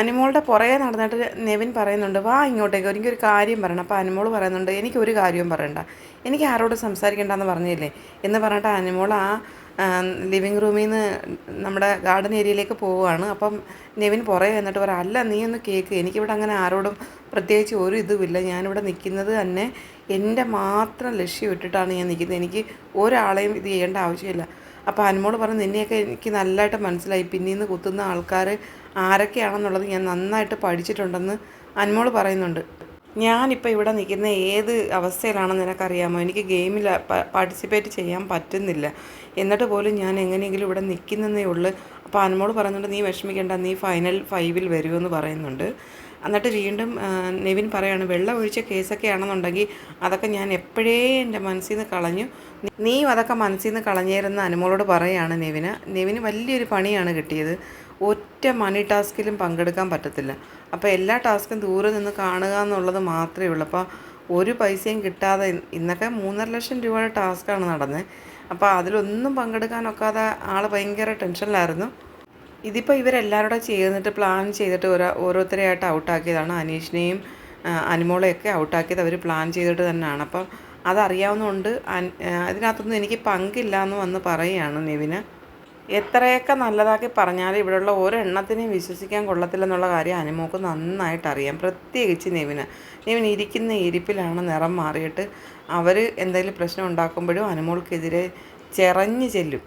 അനുമോളുടെ പുറകെ നടന്നിട്ട് നെവിൻ പറയുന്നുണ്ട് വാ ഇങ്ങോട്ടേക്ക് എനിക്കൊരു കാര്യം പറയണം. അപ്പോൾ അനിമോൾ പറയുന്നുണ്ട് എനിക്കൊരു കാര്യവും പറയണ്ട. എനിക്ക് ആരോടും സംസാരിക്കണ്ടെന്ന് പറഞ്ഞില്ലേ? എന്ന് പറഞ്ഞിട്ട് അനിമോൾ ആ ലിവിങ് റൂമിൽ നിന്ന് നമ്മുടെ ഗാർഡൻ ഏരിയയിലേക്ക് പോവുകയാണ്. അപ്പം നെവിൻ പുറകെ എന്നിട്ട് പറയാം അല്ല നീ ഒന്ന് കേൾക്ക് എനിക്കിവിടെ അങ്ങനെ ആരോടും പ്രത്യേകിച്ച് ഒരു ഇതുമില്ല ഞാനിവിടെ നിൽക്കുന്നത് തന്നെ എന്റെ മാത്രം ലക്ഷ്യം ഇട്ടിട്ടാണ് ഞാൻ നിൽക്കുന്നത്. എനിക്ക് ഒരാളെയും ഇത് ചെയ്യേണ്ട ആവശ്യമില്ല. അപ്പോൾ അനുമോൾ പറഞ്ഞു നിന്നെയൊക്കെ എനിക്ക് നല്ലതായിട്ട് മനസ്സിലായി. പിന്നീന്ന് കുത്തുന്ന ആൾക്കാർ ആരൊക്കെയാണെന്നുള്ളത് ഞാൻ നന്നായിട്ട് പഠിച്ചിട്ടുണ്ടെന്ന് അനുമോൾ പറയുന്നുണ്ട്. ഞാനിപ്പോൾ ഇവിടെ നിൽക്കുന്ന ഏത് അവസ്ഥയിലാണെന്ന് നിനക്കറിയാമോ? എനിക്ക് ഗെയിമിൽ പാർട്ടിസിപ്പേറ്റ് ചെയ്യാൻ പറ്റുന്നില്ല. എന്നിട്ട് പോലും ഞാൻ എങ്ങനെയെങ്കിലും ഇവിടെ നിൽക്കുന്നതേ ഉള്ളൂ. അപ്പോൾ അനുമോൾ പറയുന്നുണ്ട് നീ വിഷമിക്കേണ്ട നീ ഫൈനൽ ഫൈവിൽ വരുമെന്ന് പറയുന്നുണ്ട്. എന്നിട്ട് വീണ്ടും നിവിൻ പറയാണ് വെള്ളം ഒഴിച്ച കേസൊക്കെ ആണെന്നുണ്ടെങ്കിൽ അതൊക്കെ ഞാൻ എപ്പോഴേ എന്റെ മനസ്സിൽ നിന്ന് കളഞ്ഞു. നീ അതൊക്കെ മനസ്സിൽ നിന്ന് കളഞ്ഞേരുന്ന അനുമോളോട് പറയാണ് നെവിന്. നെവിന് വലിയൊരു പണിയാണ് കിട്ടിയത്. ഒറ്റ മണി ടാസ്കിലും പങ്കെടുക്കാൻ പറ്റത്തില്ല. അപ്പോൾ എല്ലാ ടാസ്കും ദൂരെ നിന്ന് കാണുക എന്നുള്ളത് മാത്രമേ ഉള്ളൂ. അപ്പോൾ ഒരു പൈസയും കിട്ടാതെ ഇന്നൊക്കെ മൂന്നര ലക്ഷം രൂപയുടെ ടാസ്ക്കാണ് നടന്നത്. അപ്പോൾ അതിലൊന്നും പങ്കെടുക്കാനൊക്കാതെ ആൾ ഭയങ്കര ടെൻഷനിലായിരുന്നു. ഇതിപ്പോൾ ഇവരെല്ലാവരും കൂടെ പ്ലാൻ ചെയ്തിട്ട് ഓരോ ഓരോരുത്തരെയായിട്ട് ഔട്ടാക്കിയതാണ് അനീഷിനെയും അനുമോളെയൊക്കെ ഔട്ടാക്കിയത് അവർ പ്ലാൻ ചെയ്തിട്ട് തന്നെയാണ്. അപ്പം അതറിയാവുന്നതുകൊണ്ട് അതിനകത്തൊന്നും എനിക്ക് പങ്കില്ല എന്ന് വന്ന് പറയുകയാണ് നിവിന്. എത്രയൊക്കെ നല്ലതാക്കി പറഞ്ഞാലും ഇവിടെയുള്ള ഒരെണ്ണത്തിനെയും വിശ്വസിക്കാൻ കൊള്ളത്തില്ലെന്നുള്ള കാര്യം അനുമോക്ക് നന്നായിട്ട് അറിയാം പ്രത്യേകിച്ച് നിവിന്. നിവിൻ ഇരിക്കുന്ന ഇരിപ്പിലാണ് നിറം മാറിയിട്ട് അവർ എന്തെങ്കിലും പ്രശ്നം ഉണ്ടാക്കുമ്പോഴും അനുമോൾക്കെതിരെ ചെറഞ്ഞു ചെല്ലും.